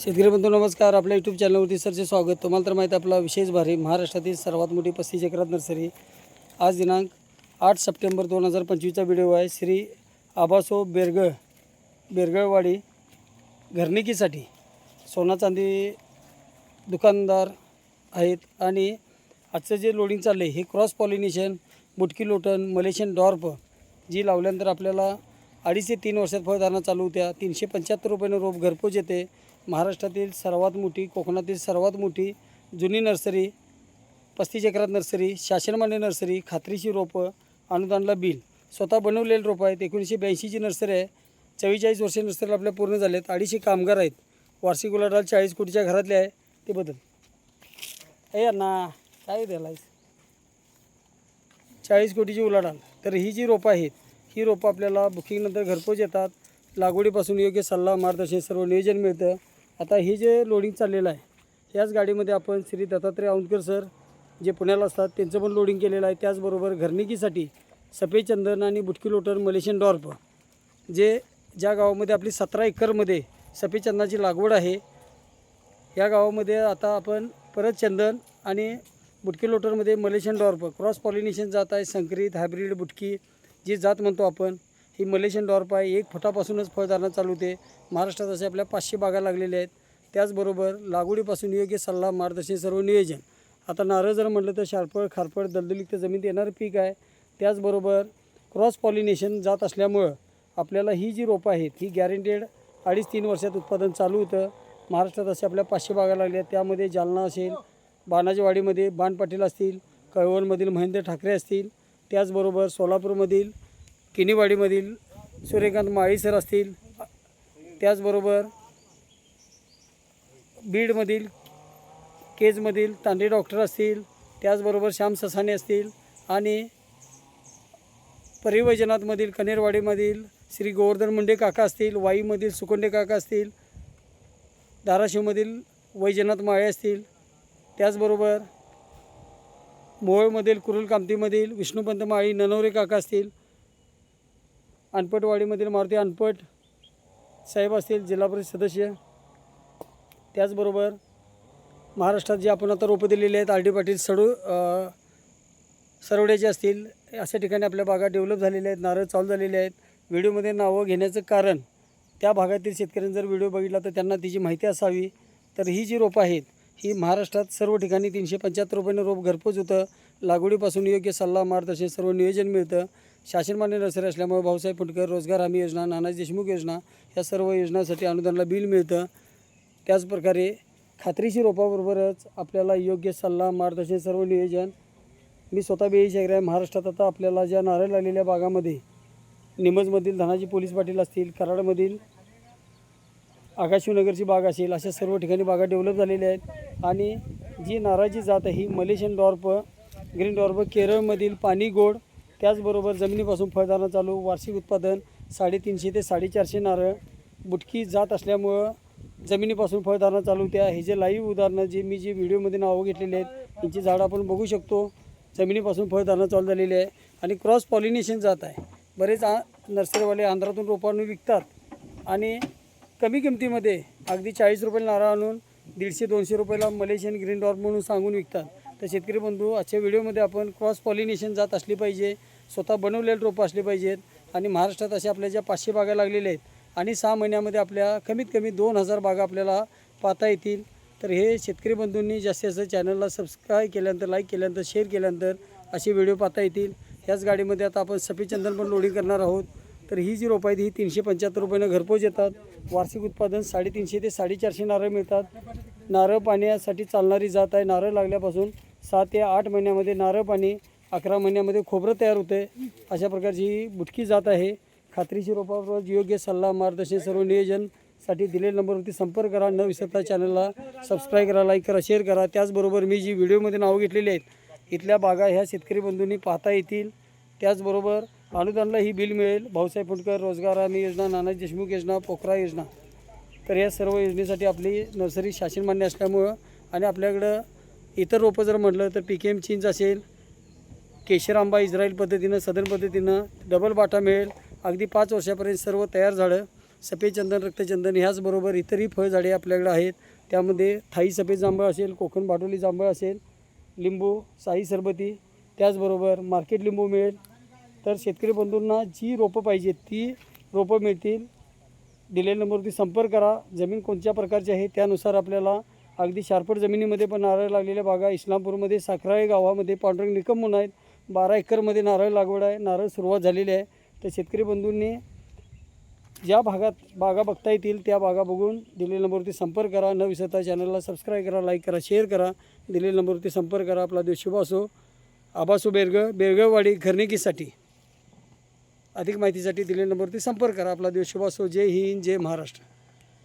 शेतकरी बंधू नमस्कार. आपल्या यूट्यूब चॅनलवरती सरचे स्वागत. तुम्हाला तर माहीत आपला विशेष भारी महाराष्ट्रातील सर्वात मोठी पस्तीस एकरात नर्सरी. आज दिनांक आठ सप्टेंबर दोन हजार पंचवीसचा व्हिडिओ आहे. श्री आबासो बेरगळ बेरगळवाडी घरनिकीसाठी सोना चांदी दुकानदार आहेत आणि आजचं जे लोडिंग चाललं आहे हे क्रॉस पॉलिनेशन बुटकी लोटन मलेशियन डॉर्प जी लावल्यानंतर आपल्याला अडीच ते तीन वर्षात फळधारणा चालू होत्या. तीनशे पंच्याहत्तर रुपयानं रोप घरपोच येते. महाराष्ट्रातील सर्वात मोठी कोकणातील सर्वात मोठी जुनी नर्सरी पस्तीस एकरात नर्सरी शासनमान्य नर्सरी खात्रीची रोपं अनुदानला बिल. स्वतः बनवलेली रोपं आहेत. एकोणीसशे ब्याऐंशीची नर्सरी आहे. चव्वेचाळीस वर्षे नर्सरीला आपल्या पूर्ण झालेत. अडीचशे कामगार आहेत. वार्षिक उलाढाल चाळीस कोटीच्या घरातले आहे. ते बदल. ए अण्णा काय द्यायलायस चाळीस कोटीची उलाढाल. तर ही जी रोपं आहेत ही रोपं आपल्याला बुकिंगनंतर घरपोच येतात. लागवडीपासून योग्य सल्ला मार्गदर्शन सर्व नियोजन मिळतं. आता हे जे लोडिंग चाललेलं आहे याच गाडीमध्ये आपण श्री दत्तात्रय औंदकर सर जे पुण्याला असतात त्यांचं पण लोडिंग केलेलं आहे. त्याचबरोबर घरनिकीसाठी सफेद चंदन आणि बुटकी लोटर मलेशियन डॉर्प जे ज्या गावामध्ये आपली सतरा एकरमध्ये सफेद चंदनाची लागवड आहे या गावामध्ये आता आपण परत चंदन आणि बुटकी लोटरमध्ये मलेशियन डॉर्प क्रॉस पॉलिनेशन जात आहे संकरित हायब्रिड बुटकी जी जात म्हणतो आपण ही मलेशियन डॉर्प आहे. एक फुटापासूनच फळधारणा चालू होते. महाराष्ट्रात असे आपल्या पाचशे बागा लागलेल्या आहेत. त्याचबरोबर लागवडीपासून योग्य सल्ला मार्गदर्शन सर्व नियोजन. आता नारळ जर म्हटलं तर शारपळ खारपळ दलदलीत जमीन येणारं पीक आहे. त्याचबरोबर क्रॉस पॉलिनेशन जात असल्यामुळं आपल्याला ही जी रोपं आहेत ही गॅरंटेड अडीच तीन वर्षात उत्पादन चालू होतं. महाराष्ट्रात असे आपल्या पाचशे बागा लागल्या आहेत. त्यामध्ये जालना असेल बाणाजीवाडीमध्ये बाण पाटील असतील कळवणमधील महेंद्र ठाकरे असतील त्याचबरोबर सोलापूरमधील किनीवाडीमधील सूर्यकांत माळी सर असतील. त्याचबरोबर बीडमधील केजमधील तांडे डॉक्टर असतील. त्याचबरोबर श्याम ससाने असतील. आणि परिवैजनाथमधील कनेरवाडीमधील श्री गोवर्धन मुंडे काका असतील वाईमधील सुकोंडे काका असतील धाराशिवमधील वैजनाथ माळे असतील. त्याचबरोबर मोहोळमधील कुरुल कामतीमधील विष्णुपंत माळी ननवरे काका असतील. अनपटवाडीमधील मारुती अनपट साहेब असतील जिल्हा परिषद सदस्य. त्याचबरोबर महाराष्ट्रात जे आपण आता रोपं दिलेली आहेत आर डी पाटील सडू सरवड्याचे असतील अशा ठिकाणी आपल्या बागा डेव्हलप झालेल्या आहेत नारळ चालू झालेले आहेत. व्हिडिओमध्ये नावं घेण्याचं कारण त्या भागातील शेतकऱ्यांनी जर व्हिडिओ बघितला तर त्यांना तिची माहिती असावी. तर ही जी रोपं आहेत ही महाराष्ट्रात सर्व ठिकाणी तीनशे पंच्याहत्तर रुपयाने रोप घरपोच होतं. लागवडीपासून योग्य सल्ला मार्गदर्शन सर्व नियोजन मिळतं. शासनमान्य नर्सरी असल्यामुळे भाऊसाहेब फुटकर रोजगार हमी योजना नानाजी देशमुख योजना या सर्व योजनांसाठी अनुदानाला बिल मिळतं. त्याचप्रकारे खात्रीशी रोपाबरोबरच आपल्याला योग्य सल्ला मार्गदर्शन सर्व नियोजन मी स्वतः बेई शेगरे आहे महाराष्ट्रात आता आपल्याला ज्या नारळ लागलेल्या बागामध्ये निमजमधील धनाजी पोलीस पाटील असतील कराडमधील आकाशनगरची बाग असेल अशा सर्व ठिकाणी बागा डेव्हलप झालेल्या आहेत. आणि जी नारळाची जात आहे ही मलेशियन डॉर्प ग्रीन डॉर्प केरळमधील पाणी गोड त्याचबरोबर जमिनीपासून फळधारणा चालू वार्षिक उत्पादन साडेतीनशे ते साडेचारशे नारळ. बुटकी जात असल्यामुळं जमिनीपासून फळधारणा चालू. त्या हे जे लाईव्ह उदाहरणं जे मी जे व्हिडिओमध्ये नावं घेतलेली आहेत यांची झाडं आपण बघू शकतो. जमिनीपासून फळधारणा चालू झालेली आहे आणि क्रॉस पॉलिनेशन जात आहे. बरेच आ नर्सरीवाले आंध्रातून रोपं आणून विकतात आणि कमी किमतीमध्ये अगदी चाळीस रुपयाला नारळ आणून दीडशे दोनशे रुपयाला मलेशियन ग्रीन डॉर्प म्हणून सांगून विकतात. तर शेतकरी बंधू आजच्या व्हिडिओमध्ये आपण क्रॉस पॉलिनेशन जात असली पाहिजे स्वतः बनवलेली रोपं असली पाहिजेत आणि महाराष्ट्रात अशा आपल्या ज्या पाचशे बागा लागलेल्या आहेत आणि सहा महिन्यामध्ये आपल्या कमीत कमी दोन हजार बागा आपल्याला पाहता येतील. तर हे शेतकरी बंधूंनी जास्तीत जास्त चॅनलला सबस्क्राईब केल्यानंतर लाईक केल्यानंतर शेअर केल्यानंतर असे व्हिडिओ पाहता येतील. ह्याच गाडीमध्ये आता आपण सफेदचंदन पण लोडिंग करणार आहोत. तर ही जी रोपं आहेत ही तीनशे पंच्याहत्तर रुपयानं घरपोच येतात. वार्षिक उत्पादन साडेतीनशे ते साडेचारशे नारळ मिळतात. नारळ पाण्यासाठी चालणारी जात आहे. नारळ लागल्यापासून सहा ते आठ महिन्यामध्ये नारळ पाणी अकरा महिन्यामध्ये खोबरं तयार होते. अशा प्रकारची ही बुटकी जात आहे. खात्रीशी रोपावर योग्य सल्ला मार्गदर्शन सर्व नियोजनसाठी दिलेल्या नंबरवरती संपर्क करा. न विसरता चॅनलला सबस्क्राईब करा लाईक करा शेअर करा. त्याचबरोबर मी जी व्हिडिओमध्ये नावं घेतलेली आहेत इथल्या बागा ह्या शेतकरी बंधूंनी पाहता येतील. त्याचबरोबर अनुदानला ही बिल मिळेल. भाऊसाहेब फुटकर रोजगार हमी योजना नानाजी देशमुख योजना पोखरा योजना. तर या सर्व योजनेसाठी आपली नर्सरी शासनमान्य असल्यामुळं आणि आपल्याकडं इतर रोपं जर म्हटलं तर पी के एम चिंच असेल केशर आंबा इस्रायल पद्धतीनं सदन पद्धतीनं डबल बाटा मिळेल. अगदी पाच वर्षापर्यंत सर्व तयार झाडं सफेद चंदन रक्तचंदन ह्याचबरोबर इतरही फळझाडे आपल्याकडे आहेत. त्यामध्ये थाई सफेद जांभळ असेल कोकण बाटोली जांभळ असेल लिंबू साई सरबती त्याचबरोबर मार्केट लिंबू मिळेल. तर शेतकरी बंधूंना जी रोपं पाहिजेत ती रोपं मिळतील. दिलेल्या नंबरवरती संपर्क करा. जमीन कोणत्या प्रकारची आहे त्यानुसार आपल्याला अगदी शारपट जमिनीमध्ये पण नारळ लागलेल्या बागा इस्लामपूरमध्ये साखराळे गावामध्ये पांढरंग निकम म्हणून आहेत. बारा एकरमध्ये नारळ लागवड आहे. नारळ सुरुवात झालेली आहे. तर शेतकरी बंधूंनी ज्या भागात बागा बघता येतील त्या बागा बघून दिलेल्या नंबरवरती संपर्क करा. न विसरता चॅनलला सबस्क्राईब करा लाईक करा शेअर करा. दिलेल्या नंबरवरती संपर्क करा. आपला देव शुभ असो. आबासो बेरगळ बेरगळवाडी घरनिकीसाठी. अधिक माहितीसाठी दिलेल्या नंबरवरती संपर्क करा. आपला दिवस शुभासो जय हिंद जय महाराष्ट्र.